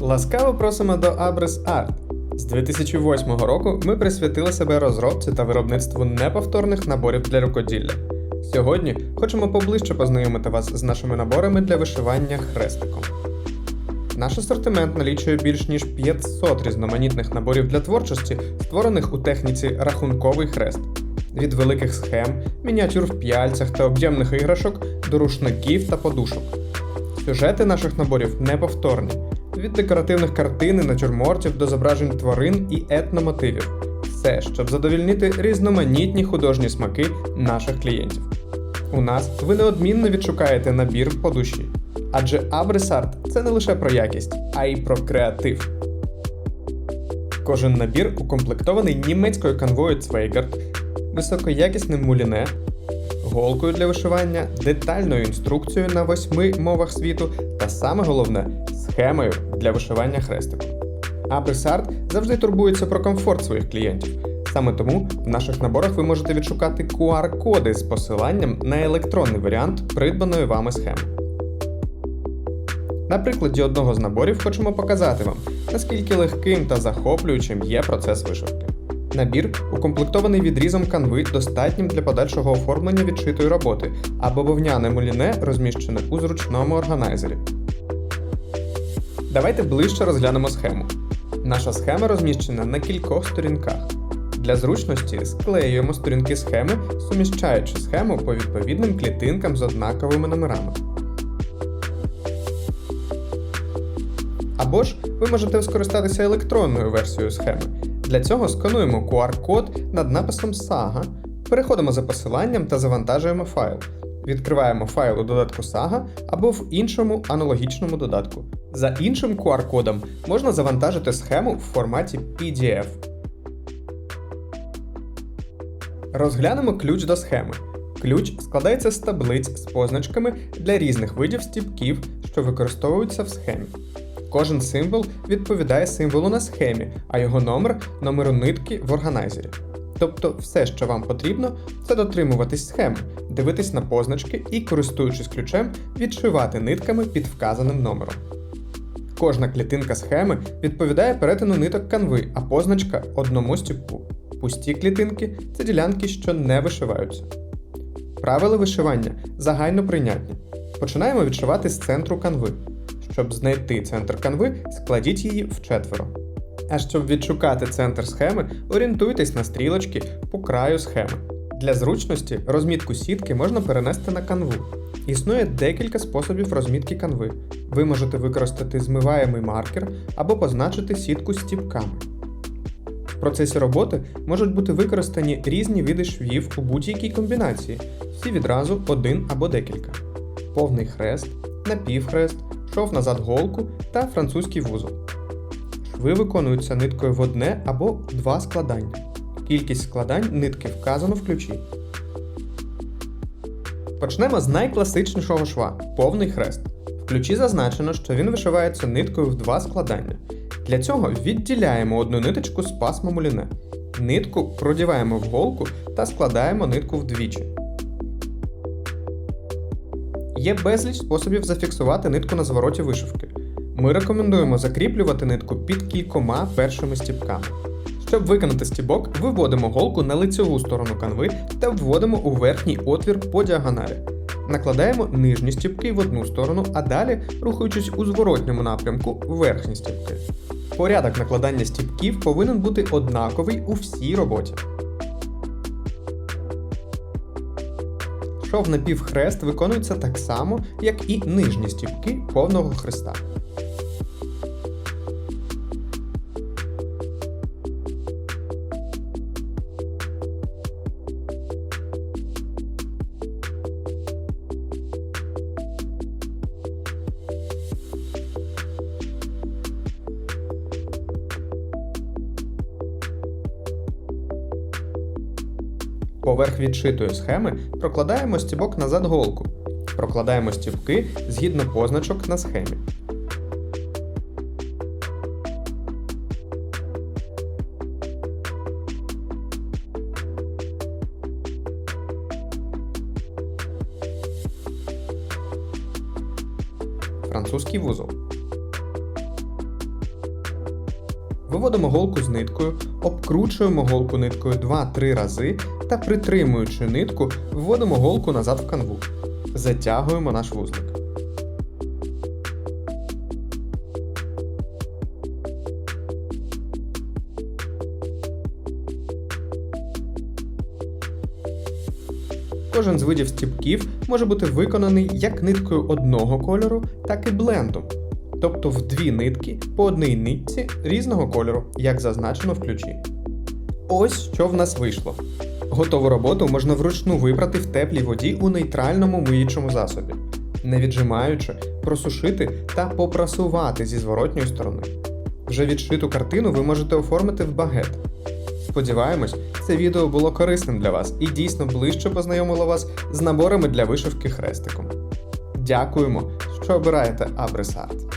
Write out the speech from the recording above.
Ласкаво просимо до Abris Art. З 2008 року ми присвятили себе розробці та виробництву неповторних наборів для рукоділля. Сьогодні хочемо поближче познайомити вас з нашими наборами для вишивання хрестиком. Наш асортимент налічує більш ніж 500 різноманітних наборів для творчості, створених у техніці рахунковий хрест. Від великих схем, мініатюр в п'яльцях та об'ємних іграшок до рушників та подушок. Сюжети наших наборів неповторні. Від декоративних картин і натюрмортів до зображень тварин і етномотивів. Все, щоб задовільнити різноманітні художні смаки наших клієнтів. У нас ви неодмінно відшукаєте набір по душі. Адже Абрисарт це не лише про якість, а й про креатив. Кожен набір укомплектований німецькою канвою Цвейгард, високоякісним муліне, голкою для вишивання, детальною інструкцією на восьми мовах світу та саме головне схемою для вишивання хрестику. Абрисарт завжди турбується про комфорт своїх клієнтів. Саме тому в наших наборах ви можете відшукати QR-коди з посиланням на електронний варіант придбаної вами схеми. На прикладі одного з наборів хочемо показати вам, наскільки легким та захоплюючим є процес вишивки. Набір укомплектований відрізом канви, достатнім для подальшого оформлення відшитої роботи, а бавовняне муліне розміщене у зручному органайзері. Давайте ближче розглянемо схему. Наша схема розміщена на кількох сторінках. Для зручності склеюємо сторінки схеми, суміщаючи схему по відповідним клітинкам з однаковими номерами. Або ж ви можете скористатися електронною версією схеми. Для цього скануємо QR-код над написом Saga, переходимо за посиланням та завантажуємо файл. Відкриваємо файл у додатку Saga або в іншому аналогічному додатку. За іншим QR-кодом можна завантажити схему в форматі PDF. Розглянемо ключ до схеми. Ключ складається з таблиць з позначками для різних видів стіпків, що використовуються в схемі. Кожен символ відповідає символу на схемі, а його номер номеру нитки в органайзері. Тобто все, що вам потрібно, це дотримуватись схеми, дивитись на позначки і, користуючись ключем, відшивати нитками під вказаним номером. Кожна клітинка схеми відповідає перетину ниток канви, а позначка одному стіпку. Пусті клітинки це ділянки, що не вишиваються. Правила вишивання загально прийнятні. Починаємо відшивати з центру канви. Щоб знайти центр канви, складіть її вчетверо. А щоб відшукати центр схеми, орієнтуйтесь на стрілочки по краю схеми. Для зручності розмітку сітки можна перенести на канву. Існує декілька способів розмітки канви. Ви можете використати змиваємий маркер або позначити сітку стіпками. В процесі роботи можуть бути використані різні види швів у будь-якій комбінації, всі відразу один або декілька. Повний хрест, напівхрест, шов назад голку та французький вузол. Шви виконуються ниткою в одне або два складання. Кількість складань нитки вказано в ключі. Почнемо з найкласичнішого шва повний хрест. В ключі зазначено, що він вишивається ниткою в два складання. Для цього відділяємо одну ниточку з пасма муліне. Нитку продіваємо в голку та складаємо нитку вдвічі. Є безліч способів зафіксувати нитку на звороті вишивки. Ми рекомендуємо закріплювати нитку під кількома першими стіпками. Щоб виконати стібок, виводимо голку на лицьову сторону канви та вводимо у верхній отвір по діагоналі. Накладаємо нижні стіпки в одну сторону, а далі, рухаючись у зворотньому напрямку, верхні стіпки. Порядок накладання стіпків повинен бути однаковий у всій роботі. Шов на півхрест виконується так само, як і нижні стіпки повного хреста. Поверх відшитої схеми прокладаємо стібок назад голку. Прокладаємо стібки згідно позначок на схемі. Французький вузол. Виводимо голку з ниткою, обкручуємо голку ниткою 2-3 рази та притримуючи нитку, вводимо голку назад в канву. Затягуємо наш вузлик. Кожен з видів стіпків може бути виконаний як ниткою одного кольору, так і блендом, тобто в дві нитки по одній нитці різного кольору, як зазначено в ключі. Ось що в нас вийшло. Готову роботу можна вручну випрати в теплій воді у нейтральному миючому засобі, не віджимаючи, просушити та попрасувати зі зворотньої сторони. Вже відшиту картину ви можете оформити в багет. Сподіваємось, це відео було корисним для вас і дійсно ближче познайомило вас з наборами для вишивки хрестиком. Дякуємо, що обираєте Абрисарт.